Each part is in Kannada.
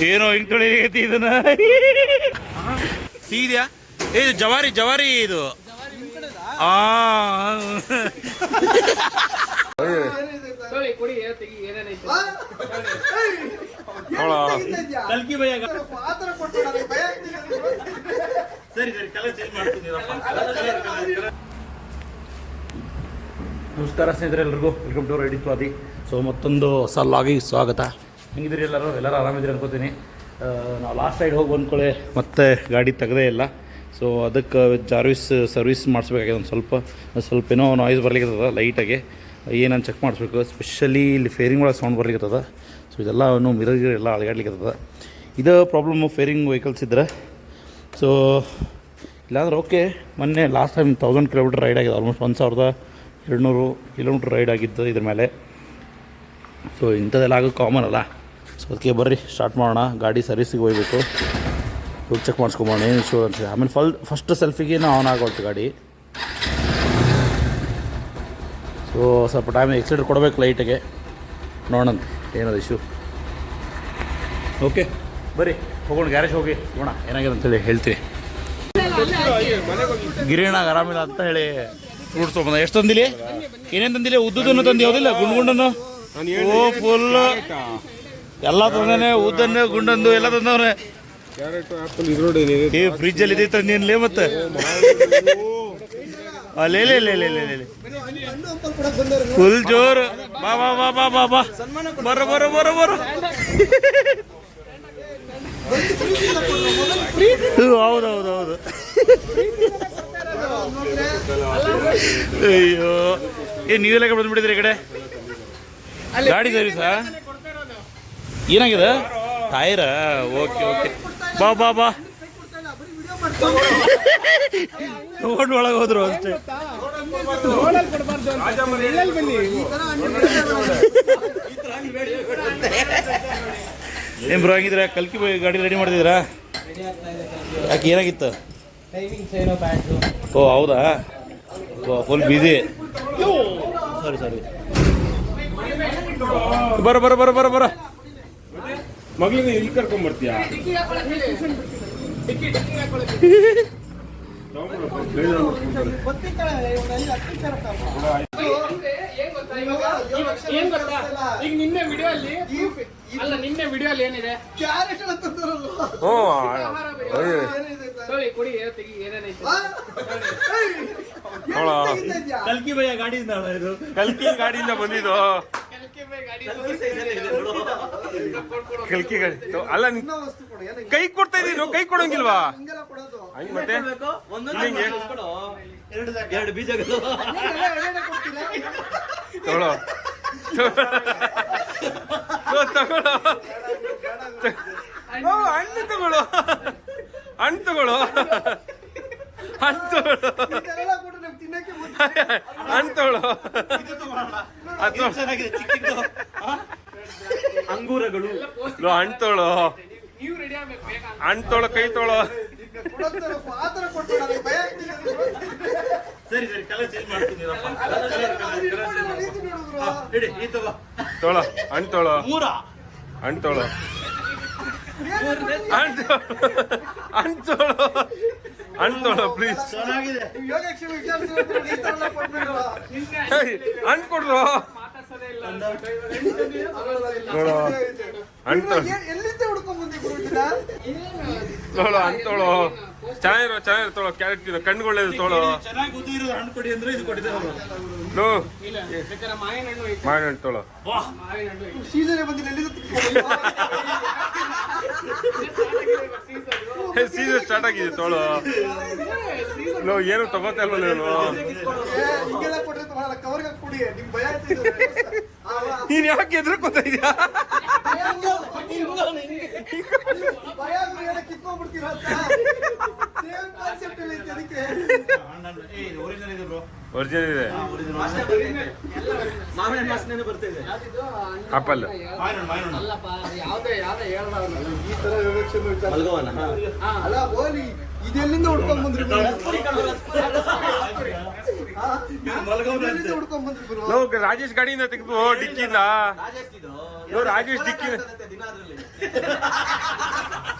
ಏನೋ ಹಿಂಗ್ ಇದನ್ನ. ಸೀದ್ಯಾ? ಏ ಇದು ಜವಾರಿ ಜವಾರಿ ಇದು. ಆ. ನಮಸ್ಕಾರ ಸ್ನೇಹಿತರೆ ಎಲ್ರಿಗೂ. Welcome to riding Swadi so ಮತ್ತೊಂದು ಹೊಸ ಲಾಗಿಗೆ ಸ್ವಾಗತ. ಹೆಂಗಿದ್ದೀರಿ ಎಲ್ಲರೂ? ಎಲ್ಲರೂ ಆರಾಮಿದ್ರಿ ಅನ್ಕೋತೀನಿ. ನಾವು ಲಾಸ್ಟ್ ಸೈಡ್ ಹೋಗಿ ಬಂದ್ಕೊಳ್ಳೆ ಮತ್ತೆ ಗಾಡಿ ತೆಗ್ದೇ ಇಲ್ಲ. ಸೊ ಅದಕ್ಕೆ ಜಾರ್ವಿಸ್ ಸರ್ವಿಸ್ ಮಾಡಿಸ್ಬೇಕಾಗಿದೆ ಒಂದು ಸ್ವಲ್ಪ. ಸ್ವಲ್ಪ ಏನೋ ನಾಯ್ಸ್ ಬರ್ಲಿಕ್ಕಿರ್ತದೆ ಲೈಟಾಗಿ ಏನಂತ ಚೆಕ್ ಮಾಡಿಸ್ಬೇಕು? ಸ್ಪೆಷಲಿ ಇಲ್ಲಿ ಫೇರಿಂಗ್ ಒಳಗೆ ಸೌಂಡ್ ಬರ್ಲಿಕ್ಕತ್ತದ ಸೊ ಇದೆಲ್ಲ ಅವನು ಮಿರರ್ ಎಲ್ಲ ಅಳಗಾಡ್ಲಿಕ್ಕತ್ತದ ಇದು ಪ್ರಾಬ್ಲಮ್ಮು ಫೇರಿಂಗ್ ವೆಹಿಕಲ್ಸ್ ಇದ್ರೆ. ಸೊ ಇಲ್ಲಾಂದ್ರೆ ಓಕೆ ಮೊನ್ನೆ last time thousand kilometre ride ಆಗಿದೆ ಆಲ್ಮೋಸ್ಟ್ ಒಂದು ಸಾವಿರದ ಎರಡುನೂರು ಕಿಲೋಮೀಟ್ರ್ ರೈಡ್ ಆಗಿದ್ದು ಇದ್ರ ಮೇಲೆ. ಸೊ ಇಂಥದ್ದೆಲ್ಲ ಆಗೋದು ಕಾಮನ್ ಅಲ್ಲ. ಸೊ ಅದಕ್ಕೆ ಬರ್ರಿ ಸ್ಟಾರ್ಟ್ ಮಾಡೋಣ. ಗಾಡಿ ಸರ್ವಿಸಿಗೆ ಹೋಗ್ಬೇಕು. ಹೋಗಿ ಚೆಕ್ ಮಾಡಿಸ್ಕೊಂಬೋಣ ಏನು ಇಶ್ಯೂ ಅಂತ ಆಮೇಲೆ ಫಲ್ ಫಸ್ಟ್ ಸೆಲ್ಫಿಗೆ ಆನ್ ಆಗೋಯ್ತು ಗಾಡಿ. ಸೊ ಸ್ವಲ್ಪ ಟೈಮ್ ಎಕ್ಸಿಲೇಟರ್ ಕೊಡಬೇಕು ಲೈಟಿಗೆ ನೋಡೋಣ ಏನದು ಇಶ್ಯೂ ಓಕೆ ಬರ್ರಿ ಹೋಗೋಣ ಗ್ಯಾರೇಜ್ ಹೋಗಿ. ನೋಡೋಣ ಏನಾಗಿದೆ ಅಂತೇಳಿ ಹೇಳ್ತೀವಿ. ಗಿರಿಣಾಗ ಆರಾಮಿಲ್ಲ ಅಂತ ಹೇಳಿ ಫ್ರೂಟ್ಸ್ ತೊಗೊಂಬಂದ ಎಷ್ಟು ತಂದಿಲಿ? ಏನೇನು ತಂದಿಲ್ಲ ಉದ್ದುದನ್ನು ತಂದು ಯಾವುದಿಲ್ಲ? ಗುಂಡು ಗುಂಡನ್ನು ಓ ಫುಲ್ ಎಲ್ಲ ತಂದಾನೆ ಉದ್ದನ್ನ ಗುಂಡಂದು ಎಲ್ಲ ತಂದವ್ರೆ ಏ ಫ್ರಿಜ್ ಅಲ್ಲಿ ಇದೆ ನೀನ್ಲೇ ಮತ್ತೆ ಲೇ ಲೇ. ಫುಲ್ ಜೋರು. ಬಾ ಬಾ ಬಾ ಬಾ ಬಾ ಬಾ. ಬರೋ ಬರೋ ಬರೋ ಬರೋ. ಹ್ಞೂ, ಹೌದು ಅಯ್ಯೋ. ಏ, ನೀವೆಲ್ಲ ಬಂದ್ಬಿಟ್ಟಿದ್ರಿ ಈ ಕಡೆ? ಗಾಡಿ ಸರ್ವಿಸಾ ಏನಾಗಿದೆ? ಟೈರ ಓಕೆ ಓಕೆ. ಬಾ ಬಾ ಬಾ. ರೋಡ್ ಒಳಗೆ ಹೋದ್ರು ಅಷ್ಟೇ. ಏನ್ ಬ್ರೋ ಹಂಗಿದ್ರೆ ಕಲ್ಕಿ ಗಾಡಿ ರೆಡಿ ಮಾಡಿದಿರಾ ಯಾಕೆ ಏನಾಗಿತ್ತು? ಓ ಹೌದಾ? ಫುಲ್ ಬಿಸಿ ಸಾರಿ ಸಾರಿ ಬರ ಬರ ಬರ ಬರ ಬರ. ಮಗಳಿಗೆ ಇಲ್ಲಿ ಕರ್ಕೊಂಡ್ ಬರ್ತೀಯಾ ಬತ್ತಿ ಕಳೆ, ಇವನಲ್ಲಿ ಹತ್ತು ನಿಮಿಷ ಇರ್ತಾವ. ಏನ್ ಗೊತ್ತಾ ಇವಾಗ ಇವಾಗ ಗೊತ್ತಾ ಈಗ ನಿನ್ನೆ ವಿಡಿಯೋ ಅಲ್ಲಿ ಅಲ್ಲ ನಿನ್ನೆ ವಿಡಿಯೋ ಅಲ್ಲಿ ಏನಿದೆ ಎಲ್ಲ ಕುಡಿ ತೆಗಿ ಏನೇನೈತೆ? ಕಲ್ಕಿ ಬಯ್ಯ ಗಾಡಿಯಿಂದ ಇದು? ಕಲ್ಕಿ ಗಾಡಿಯಿಂದ ಬಂದಿದ್ದು. ಕಲ್ಕೆ ಗಾಡಿ ಕಲ್ಕಿ ಗಾಡಿ ಅಲ್ಲ ನೀನ್ ವಸ್ತು ಕೊಡು, ಕೈ ಕೊಡ್ತಾ ಇದೀನಿ ಕೈ ಕೊಡಂಗಿಲ್ವಾ? ಮತ್ತೆ? ಕೊಡ್ತೀರಾ? ತಗೊಳ್ಳೋ. ಹಣ್ಣು ತಗೊಳ್ಳೋ. ಹಣ್ಣು ತಗೊಳ್ಳೋ ಹಣ್ಣು ತಗೊಳ್ಳೋ ಇದೆಲ್ಲ ಕೊಟ್ಟು ನಮ್ಗೆ ತಿನ್ನಕ್ಕೆ ಮುಂಚೆ ಹಣ್ಣು ತಗೊಳ್ಳೋ ಅದು ಅಂಗೂರಗಳು. ಅಂಟೋಳು ಅಂಟೋಳ ಕೈ ತೋಳ. ಸರಿ ಸರಿ ಕಲರ್ ಚೇಂಜ್ ಮಾಡ್ತೀನಿ ತೊಗೊಳ್ಳೋ ಹಣ್ಣು ತೊಗೊಳ್ಳೋ ಹಣ್ಣು ತೊಗೊಳ್ಳೋ ಪ್ಲೀಸ್ ಚೆನ್ನಾಗಿದೆ. ನೋಡು. ಹಣ್ಣು ತೊಗೊಳ್ಳೋ ಚೆನ್ನಾಗಿರೋ ಚೆನ್ನಾಗಿರೋ ತೋಳು ಕ್ಯಾರೆಟ್ ತಿನ್ನೋ ಇದು ಕೊಟ್ಟಿದ್ದಾರೆ ಅವರು ನೋ ಮಾವಿನ ಹಣ್ಣು ಹಣ್ಣು ಸೀಸನ್ ಬಂದಿಲ್ಲ? ಸೀಸನ್ ಸ್ಟಾರ್ಟ್ ಆಗಿದೆ ತೋಳು. ನೋ ಏನು ತಗೋತಾ ಇಲ್ವಲ್ಲ ನೀನು ಯಾಕೆ ಎದ್ರಕೋತ ಇದೀಯಾ ಕಿತ್ಕೊಂಡ್ಬಿಡ್ತೀರಾ ಒರಿಜಿನಲ್ ಇದೆ. ಆಪಲ್ ಇದೆಲ್ಲಿಂದ ಹುಡ್ಕೊಂಡ್ ಬಂದ್ರಿ ರಾಜೇಶ್ ಗಾಡಿಯಿಂದ ತೆಗೆದು ಡಿಕ್ಕಿಂದ ರಾಜೇಶ್ ಡಿಕ್ಕಿ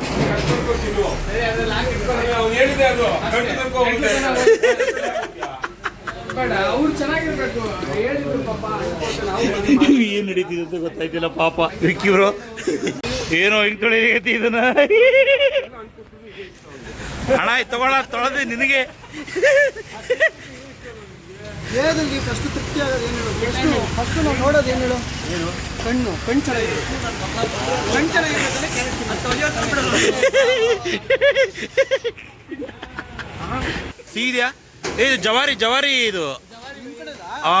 ಅದು ಏನು ನಡೀತಿದೆ ಅಂತ ಗೊತ್ತಾಯ್ತಿಲ್ಲ ಪಾಪ. ವಿಕ್ಕಿ ಬ್ರೋ. ಏನೋ ಹಿಂಗ್ ತೊಳಿಲಿಕತ್ತಿ ಇದನ್ನ. ಹಣ ತಗೊಳ ತೊಳೆದು ನಿನಗೆ. ದೇಹದಲ್ಲಿ ಫಸ್ಟ್ ತೃಪ್ತಿ ಆಗೋದು ಏನು ಹೇಳು? ಫಸ್ಟ್ ಫಸ್ಟ್ ನಾವು ನೋಡೋದು ಏನು ಹೇಳು? ಕಣ್ಣು ಕಣ್ಣು ಚೆನ್ನಾಗಿದೆ. ಕಣ್ಣು ಚೆನ್ನಾಗಿರ್ತದೆ ಸೀದ್ಯಾ ಏ ಇದು ಜವಾರಿ ಜವಾರಿ ಇದು. ಆ.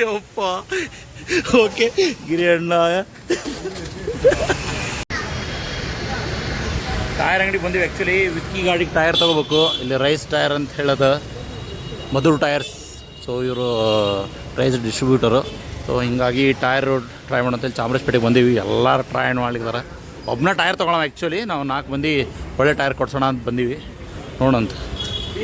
ಯಪ್ಪ. ಓಕೆ ಗಿರಿಯಣ್ಣ ಟೈರ್ ಅಂಗಡಿ ಬಂದಿವಿ. ಆ್ಯಕ್ಚುಲಿ ವಿಕ್ಕಿ ಗಾಡಿಗೆ ಟೈರ್ ತೊಗೋಬೇಕು. ಇಲ್ಲಿ ರೈಸ್ ಟೈರ್ ಅಂತ ಹೇಳೋದು. ಮಧುರ್ ಟೈರ್ಸ್. ಸೊ ಇವರು ರೈಸ್ ಡಿಸ್ಟ್ರಿಬ್ಯೂಟರು ಸೊ ಹಿಂಗಾಗಿ ಟೈರ್ ಟ್ರೈ ಮಾಡೋಂತೇಳಿ ಚಾಮರಾಜಪೇಟೆಗೆ ಬಂದೀವಿ. ಎಲ್ಲರೂ ಟ್ರೈ ಮಾಡಿದ್ದಾರೆ. ಒಬ್ಬನ ಟೈರ್ ತೊಗೊಳೋಣ ಆ್ಯಕ್ಚುಲಿ ನಾವು ನಾಲ್ಕು ಮಂದಿ ಒಳ್ಳೆ ಟೈರ್ ಕೊಡ್ಸೋಣ ಅಂತ ಬಂದೀವಿ. ನೋಡೋಂತ ತ್ರೀ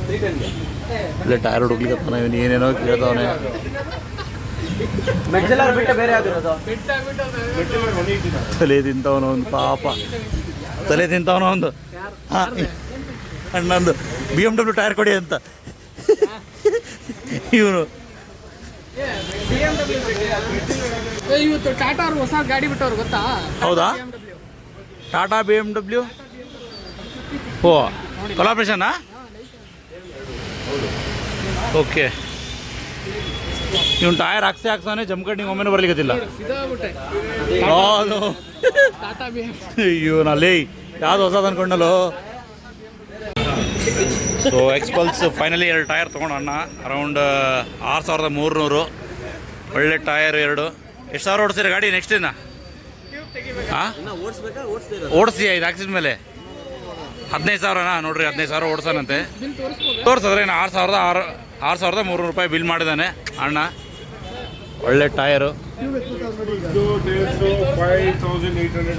ಇನ್ನೊಂದು ಒಳ್ಳೆ ಟೈರ್ ಹುಡುಕ್ಲಿಕ್ಕೆ ಇವನು ಏನೇನೋ ಕೇಳ್ತಾವನೆ. ತಲೆ ತಿಂತವನ ಒಂದು ಪಾಪ. ತಲೆ ತಿಂತವನ ಒಂದು. ಹಾಂ ಅಣ್ಣಂದು ಬಿ ಎಂ ಡಬ್ಲ್ಯೂ ಟೈರ್ ಕೊಡಿ ಅಂತ. ಇವನು. ಇವತ್ತು ಟಾಟಾ ಅವ್ರು ಹೊಸ ಗಾಡಿ ಬಿಟ್ಟವ್ರು ಗೊತ್ತಾ? ಹೌದಾ? ಟಾಟಾ ಬಿ ಎಂ ಡಬ್ಲ್ಯೂ ಓ ಕೊಲಾಬ್ರೇಷನಾ ಓಕೆ. ಇವನು ಟೈರ್ ಹಾಕ್ಸೆ ಹಾಕ್ಸಾನೆ ಜಮ್ಕಂಡಿಗೆ ಒಮ್ಮೆನೂ ಬರ್ಲಿಕ್ಕತ್ತಿಲ್ಲ ಇಲ್ಲ ಹೌದು. ಟಾಟಾ ಬಿ ಅಯ್ಯೋ ನಲ್ಲಿ ಯಾವ್ದು ಹೊಸದು ಅನ್ಕೊಂಡಲ್ಲೋ? ಸೊ ಎಕ್ಸ್ಪಲ್ಸ್ ಫೈನಲಿ ಎರಡು ಟೈರ್ ತೊಗೊಂಡಣ್ಣ ಅರೌಂಡ್ ಆರು ಸಾವಿರದ ಮೂರುನೂರು. ಒಳ್ಳೆ ಟೈರ್ ಎರಡು. ಎಷ್ಟು ಸಾವಿರ ಓಡಿಸಿರಿ ಗಾಡಿ ನೆಕ್ಸ್ಟ್ ದಿನ? ಹಾಂ ಓಡಿಸಿ ಇದು ಹಾಕ್ಸಿದ ಮೇಲೆ ಹದಿನೈದು ಸಾವಿರನಾ? ನೋಡ್ರಿ ಹದಿನೈದು ಸಾವಿರ ಓಡಿಸೋನಂತೆ. ತೋರಿಸಿದ್ರೆ ಏನು ಆರು ಸಾವಿರದ ಆರು ಆರು ಸಾವಿರದ ಮೂರು ರೂಪಾಯಿ ಬಿಲ್ ಮಾಡಿದ್ದಾನೆ ಅಣ್ಣ. ಒಳ್ಳೆ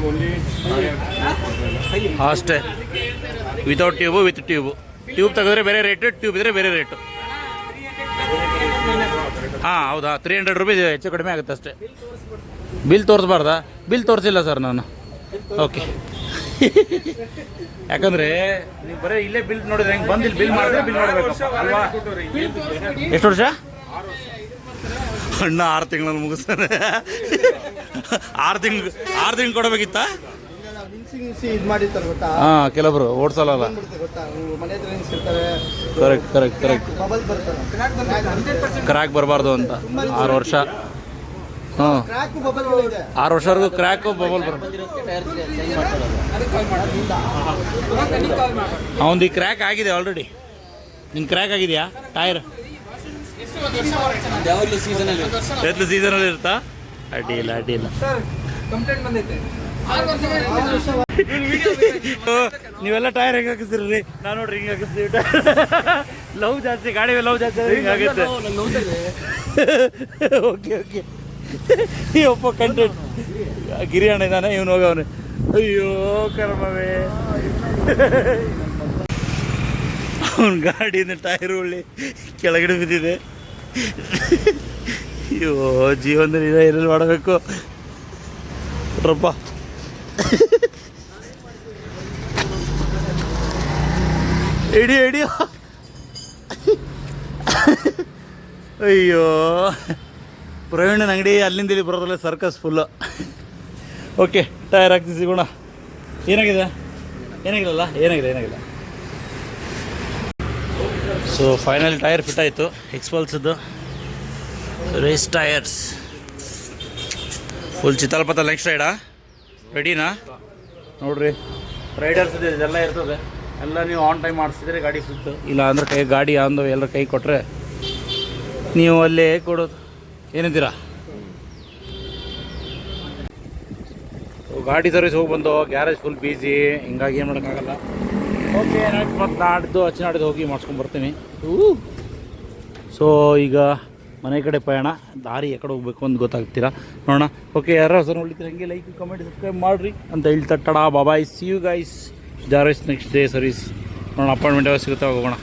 ಓನ್ಲಿ ಅಷ್ಟೇ. Without tube with tube tube ತೆಗೆದ್ರೆ ಬೇರೆ ರೇಟು ಟ್ಯೂಬ್ ಇದ್ರೆ ಬೇರೆ ರೇಟು ಹಾಂ ಹೌದಾ? ತ್ರೀ ಹಂಡ್ರೆಡ್ ರುಪೀಸ್ ಹೆಚ್ಚು ಕಡಿಮೆ ಆಗುತ್ತೆ ಅಷ್ಟೇ. ಬಿಲ್ ತೋರಿಸ್ಬಾರ್ದಾ? ಬಿಲ್ ತೋರಿಸಿಲ್ಲ ಸರ್ ನಾನು. ಓಕೆ ಯಾಕಂದ್ರೆ ನೀವು ಬರೀ ಇಲ್ಲೇ ಬಿಲ್ ನೋಡಿದ್ರೆ ಹೆಂಗೆ ಬಂದು ಇಲ್ಲಿ ಬಿಲ್ ಮಾಡಿದ್ರೆ ಬಿಲ್ ಮಾಡಬೇಕು. ಅಲ್ವಾ? ಎಷ್ಟು ವರ್ಷ? ಅಣ್ಣ ಆರು ತಿಂಗಳಲ್ಲಿ ಮುಗಿಸ್ತಾನೆ. ಆರು ತಿಂಗ್ ಆರು ತಿಂಗಳು ಕೊಡಬೇಕಿತ್ತಾ? ಹಾಂ ಕೆಲವರು ಓಡಿಸಲ್ಲ ಕರೆಕ್ಟ್ ಕರೆಕ್ಟ್ ಕರೆಕ್ಟ್ ಕ್ರ್ಯಾಕ್ ಬರಬಾರ್ದು ಅಂತ. ಆರು ವರ್ಷ. ಇದೆ. ಆರು ವರ್ಷವರೆಗೂ ಕ್ರ್ಯಾಕು ಬಬಲ್ ಬರ ಅದಕ್ಕೆ ಕಾಲ್ ಮಾಡೋದು ಇವಾಗ ನನಗೆ ಕಾಲ್ ಮಾಡೋದು ಅವನದು ಈ ಕ್ರ್ಯಾಕ್ ಆಗಿದೆ ಆಲ್ರೆಡಿ ನಿನ್ನ ಕ್ರ್ಯಾಕ್ ಆಗಿದೆಯಾ ಟೈರ್ ಎತ್ತು ಸೀಸನಲ್ಲಿ ಇರುತ್ತಾ? ಅಡ್ಡಿಲ್ಲ ಅಡ್ಡಿಲ್ಲ ಸರ್ ಕಂಪ್ಲೇಂಟ್ ಬಂದೈತೆ. ಆರು ವರ್ಷ ನೀವೆಲ್ಲ ಟೈರ್ ಹೆಂಗೆ ಹಾಕಿಸ್ತೀರಿ ನಾನು ನೋಡ್ರಿ ಹಿಂಗೆ ಹಾಕಿಸ್ತೀವಿ ಲವ್ ಜಾಸ್ತಿ ಗಾಡಿ ಲವ್ ಜಾಸ್ತಿ ಹಿಂಗೆ ಆಗುತ್ತೆ. ಓಕೆ ಓಕೆ ಒಪ್ಪ ಕಂಟೆಂಟ್ ಗಿರಿ ಅಣ್ಣ ಇದ್ದಾನೆ ಇವನು ಹೋಗವನು ಅಯ್ಯೋ, ಕರ್ಮವೇ. ಅವನ ಗಾಡಿಯಿಂದ ಟೈರ್ ಉಳ್ಳಿ ಕೆಳಗಡೆ ಬಿದ್ದಿದೆ. ಅಯ್ಯೋ, ಜೀವನದಲ್ಲಿ ಏನೇನು ಮಾಡಬೇಕು? ರಪ್ಪ ಹಿಡಿ ಹಿಡಿಯೋ ಅಯ್ಯೋ. ಪ್ರವೀಣನ ಅಂಗಡಿ ಅಲ್ಲಿಂದ ಇಲ್ಲಿ ಬರೋದ್ರಲ್ಲೇ ಸರ್ಕಸ್ ಫುಲ್ಲು ಓಕೆ ಟೈರ್ ಹಾಕ್ಸಿ ಸಿಗೋಣ. ಏನಾಗಿದೆ? ಏನಾಗಿಲ್ಲ ಏನಾಗಿದೆ, ಏನಾಗಿಲ್ಲ? ಸೊ ಫೈನಲ್ ಟೈರ್ ಫಿಟ್ ಆಯಿತು. ಎಕ್ಸ್ಪಲ್ಸದ್ದು ರೇಸ್ ಟೈರ್ಸ್ ಫುಲ್ ಚಿತ್ತಲ್ಪತ್ತ ನೆಕ್ಸ್ಟ್ ರೈಡಾ ರೆಡಿನಾ ನೋಡ್ರಿ. ರೈಡರ್ಸ್ ಇದೆಲ್ಲ ಇರ್ತದೆ. ಎಲ್ಲ ನೀವು ಆನ್ ಟೈಮ್ ಮಾಡಿಸಿದ್ರೆ ಗಾಡಿ ಸುತ್ತು. ಇಲ್ಲ ಅಂದ್ರೆ ಕೈ ಗಾಡಿ ಅಂದು ಎಲ್ಲರ ಕೈ ಕೊಟ್ಟರೆ ನೀವು ಅಲ್ಲೇ ಕೊಡೋದು. ಏನಂತೀರಾ? ಗಾಡಿ ಸರ್ವಿಸ್ ಹೋಗಿ ಬಂದು ಗ್ಯಾರೇಜ್ ಫುಲ್ ಬೀಸಿ ಹಿಂಗಾಗಿ ಏನು ಮಾಡೋಕ್ಕಾಗಲ್ಲ. ಓಕೆ ಮತ್ತು ನಾಡ್ದು ಹಚ್ಚಿ ನಾಡಿದ್ದು ಹೋಗಿ ಬರ್ತೀನಿ. ಸೊ ಈಗ ಮನೆ ಕಡೆ ಪಯಣ ದಾರಿ ಎಕಡೆ ಹೋಗ್ಬೇಕು ಅಂತ ಗೊತ್ತಾಗ್ತೀರಾ? ನೋಡೋಣ. ಓಕೆ ಯಾರು ಸರ್ ನೋಡ್ಲಿಕ್ಕೆ ಹಂಗೆ ಲೈಕ್ ಕಮೆಂಟ್ ಸಬ್ಸ್ಕ್ರೈಬ್ ಮಾಡಿರಿ ಅಂತ ಹೇಳ್ತಾ tada bye bye see you guys ಜಾರೈಸ್ next day service ನೋಡೋಣ ಅಪಾಯಿಂಟ್ಮೆಂಟ್ ಯಾವಾಗ ಸಿಗುತ್ತೆ, ಹೋಗೋಣ.